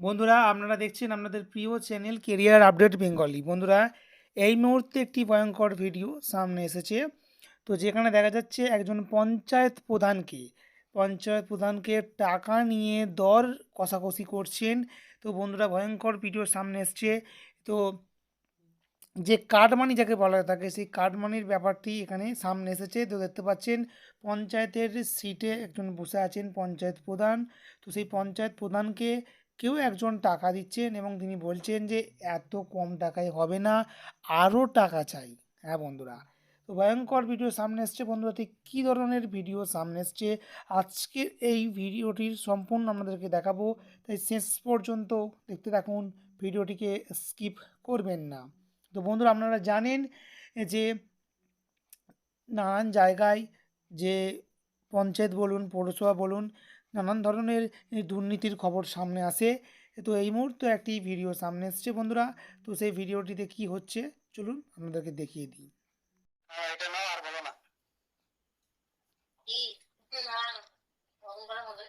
বন্ধুরা, আপনারা দেখছেন আপনাদের প্রিয় চ্যানেল কেরিয়ার আপডেট বেঙ্গলি বন্ধুরা, এই মুহূর্তে একটি ভয়ঙ্কর ভিডিও সামনে এসেছে। তো যেখানে দেখা যাচ্ছে একজন পঞ্চায়েত প্রধানকে পঞ্চায়েত প্রধানকে টাকা নিয়ে দর কষাকষি করছেন। তো বন্ধুরা, ভয়ঙ্কর ভিডিও সামনে এসছে। তো যে কার্ডমানি যাকে বলা হয়ে থাকে সেই কার্ডমানির ব্যাপারটি এখানে সামনে এসেছে। তো দেখতে পাচ্ছেন, পঞ্চায়েতের সিটে একজন বসে আছেন পঞ্চায়েত প্রধান। তো সেই পঞ্চায়েত প্রধানকে কেউ একজন টাকা দিচ্ছেন এবং তিনি বলছেন যে এত কম টাকায় হবে না, আরও টাকা চাই। হ্যাঁ বন্ধুরা, তো ভয়ঙ্কর ভিডিও সামনে এসছে। বন্ধুরা, ঠিক কী ধরনের ভিডিও সামনে এসছে? আজকের এই ভিডিওটির সম্পূর্ণ আপনাদেরকে দেখাবো। তাই শেষ পর্যন্ত দেখতে থাকুন ভিডিওটিকে স্কিপ করবেন না। তো বন্ধুরা, আপনারা জানেন যে নানান জায়গায় যে পঞ্চায়েত বলুন, পৌরসভা বলুন নানান ধরনের দুর্নীতির খবর সামনে আসে। তো এই মুহূর্তে একটি ভিডিও সামনে এসছে বন্ধুরা। তো সেই ভিডিওটিতে কি হচ্ছে? চলুন আপনাদেরকে দেখিয়ে দিই। হ্যাঁ এটা নাও আর বলো না। কি? না ওগুলো মধ্যে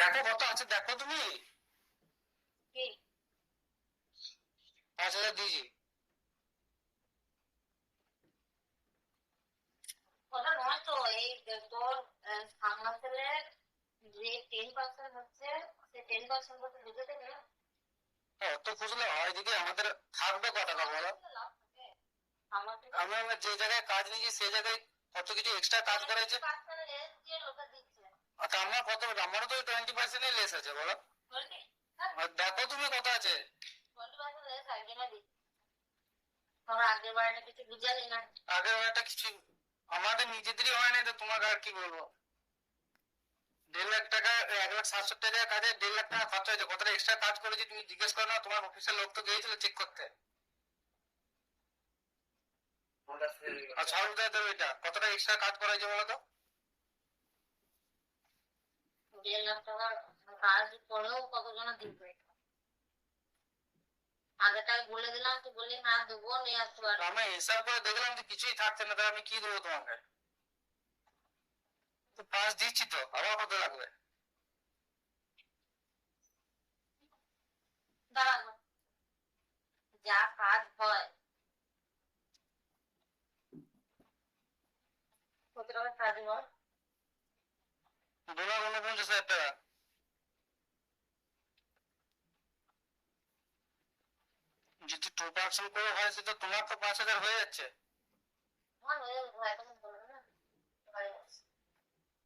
দেখো কত আছে দেখো তুমি। কি? পাঁচ হাজার দিয়েছি। ওটা নয় তো এই তোর যে টেন পার্সেন্ট হচ্ছে সে টেন হয় দিদি আমাদের থাকবে কত বলো? আমরা যে জায়গায় কাজ নিয়েছি সেই জায়গায় কত কিছু এক্সট্রা কাজ করেছে? লেস দিয়ে লোকে দিচ্ছে। আর আমার কত আমারও তো টোয়েন্টি পার্সেন্টই লেস আছে বলো। দেখো তুমি কত আছে। আগের কিছু বুঝালি না? আগের একটা কিছু আমাদের নিজেদেরই হয় না তো তোমাকে আর কি বলব? দেড় লাখ টাকা এক লাখ সাতশো টাকা কাজে দেড় লাখ টাকা খরচা হয়েছে। কতটা এক্সট্রা কাজ করেছি তুমি জিজ্ঞেস করো না তোমার অফিসের লোক তো গিয়েছিল চেক করতে। আর এটা। কতটা এক্সট্রা কাজ করা হয়েছে বলো তো? দেড় লাখ টাকার কাজ করেও কতজন দিবে? বলে দিলাম তুই বললি না দেবো নিয়ে আসতে পারব আমি হিসাব করে দেখলাম যে কিছুই থাকছে না তাহলে আমি কি দেবো তোমাকে? তো পাঁচ দিচ্ছি তো আবার কত লাগবে? যা কাজ হয়। কত টাকা কাজ হয়? দু লাখ উনপঞ্চাশ হাজার টাকা। যদি টু পার্সেন্ট করে হয় সেটা তোমার তো পাঁচ হাজার হয়ে যাচ্ছে। হয়ে যাবে